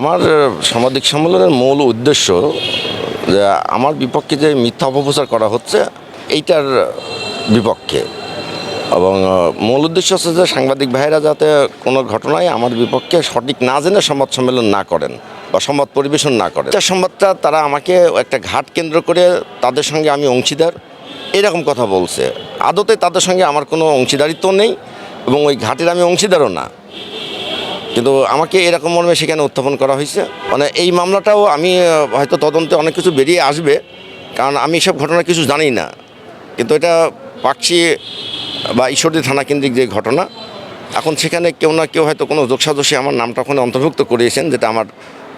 আমার সাংবাদিক সম্মেলনের মূল উদ্দেশ্য যে আমার বিপক্ষে যে মিথ্যা অপপ্রচার করা হচ্ছে, এইটার বিপক্ষে। এবং মূল উদ্দেশ্য হচ্ছে যে সাংবাদিক ভাইরা যাতে কোনো ঘটনায় আমার বিপক্ষে সঠিক না জেনে সংবাদ সম্মেলন না করেন বা সংবাদ পরিবেশন না করেন। এটা সংবাদটা তারা আমাকে একটা ঘাট কেন্দ্র করে তাদের সঙ্গে আমি অংশীদার, এরকম কথা বলছে। আদতে তাদের সঙ্গে আমার কোনো অংশীদারিত্ব নেই এবং ওই ঘাটের আমি অংশীদারও না। কিন্তু আমাকে এরকম মর্মে সেখানে উত্থাপন করা হয়েছে। মানে এই মামলাটাও আমি হয়তো তদন্তে অনেক কিছু বেরিয়ে আসবে, কারণ আমি সব ঘটনা কিছু জানি না। কিন্তু এটা পাকশি বা ঈশ্বরদী থানা কেন্দ্রিক যে ঘটনা, এখন সেখানে কেউ না কেউ হয়তো কোনো যোগসাজসে আমার নামটা ওখানে অন্তর্ভুক্ত করিয়েছেন, যেটা আমার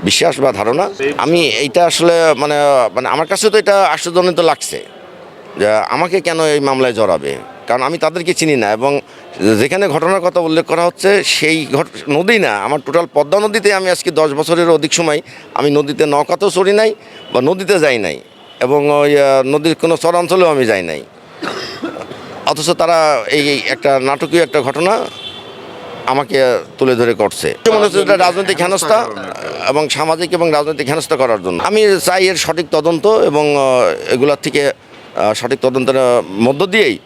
বিশ্বাস বা ধারণা। আমি এইটা আসলে মানে মানে আমার কাছে তো এটা আশ্চর্যজনিত লাগছে যে আমাকে কেন এই মামলায় জড়াবে। কারণ আমি তাদেরকে চিনি না এবং যেখানে ঘটনার কথা উল্লেখ করা হচ্ছে, সেই নদী না, আমার টোটাল পদ্মা নদীতে আমি আজকে দশ বছরের অধিক সময় আমি নদীতে নৌকাতেও চড়ি নাই বা নদীতে যাই নাই এবং ওই নদীর কোনো চরাঞ্চলেও আমি যাই নাই। অথচ তারা এই একটা নাটকীয় একটা ঘটনা আমাকে তুলে ধরে করছে। মনে হচ্ছে এটা রাজনৈতিক হেনস্থা এবং সামাজিক এবং রাজনৈতিক হেনস্থা করার জন্য। আমি চাই এর সঠিক তদন্ত এবং এগুলোর থেকে সঠিক তদন্তের মধ্য দিয়েই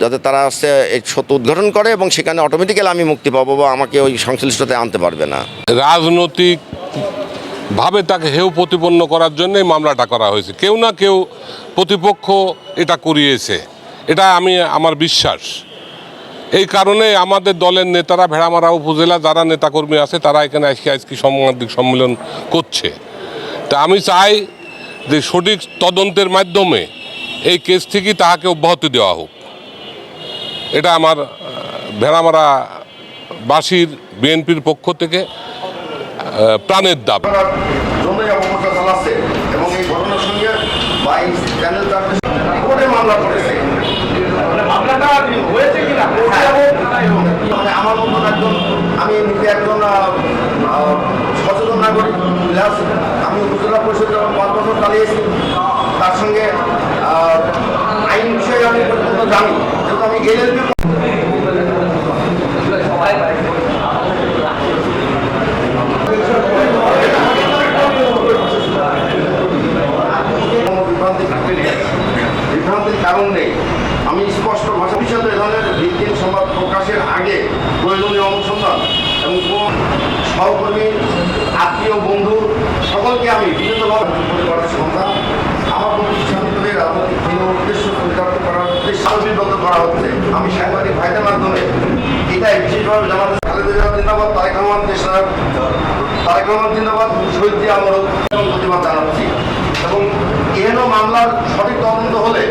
যাতে তারা আসছে এই সত্য উদ্ঘাটন করে এবং সেখানে অটোমেটিক্যালি আমি মুক্তি পাবো বা আমাকে ওই সংশ্লিষ্টতে আনতে পারবে না। রাজনৈতিক ভাবে তাকে হেউ প্রতিপন্ন করার জন্যই মামলাটা করা হয়েছে। কেউ না কেউ প্রতিপক্ষ এটা করিয়েছে। এটা আমি, আমার বিশ্বাস। এই কারণে আমাদের দলের নেতারা ভেড়ামারা উপজেলা, যারা নেতাকর্মী আছে, তারা এখানে আজকে আজকে সাংবাদিক সম্মেলন করছে। তা আমি চাই যে সঠিক তদন্তের মাধ্যমে এই কেস থেকে তাহাকে অব্যাহতি দেওয়া হোক। এটা আমার ভেড়ামারা বাসীর বিএনপির পক্ষ থেকে প্রাণের দাবি। মানে আমার মতন একজন আমি নিজে একজন সচেতন নাগরিক আমি উপজেলা পরিষদ যখন পাঁচ বছর চালিয়েছি তার সঙ্গে আইন বিষয়ে আমি জানি। বিভ্রান্তির কারণ নেই। আমি স্পষ্ট ভাষা বিষয়ে এ ধরনের ভিত্তিক সংবাদ প্রকাশের আগে প্রয়োজনীয় অনুসন্ধান এবং সহকর্মী, আত্মীয়, বন্ধু, সকলকে আমি বিভিন্নভাবে পরিবারের সন্তান আমার প্রতিষ্ঠানিতদের রাজনৈতিক ভিন্ন উদ্দেশ্য পরিচালিত করার উদ্দেশ্যে সার্বিকগত করা হচ্ছে আমি সাংবাদিক ভাইদের মাধ্যমে এটাই বিশেষভাবে জানাতে খালেদা জিন্দাবাদ, তারেক রহমান দেশনায়ক তারেক রহমান জিন্দাবাদ, শহীদ দিয়ে আমরা প্রতিবাদ জানাচ্ছি। এবং এহেন মামলার সঠিক তদন্ত হলে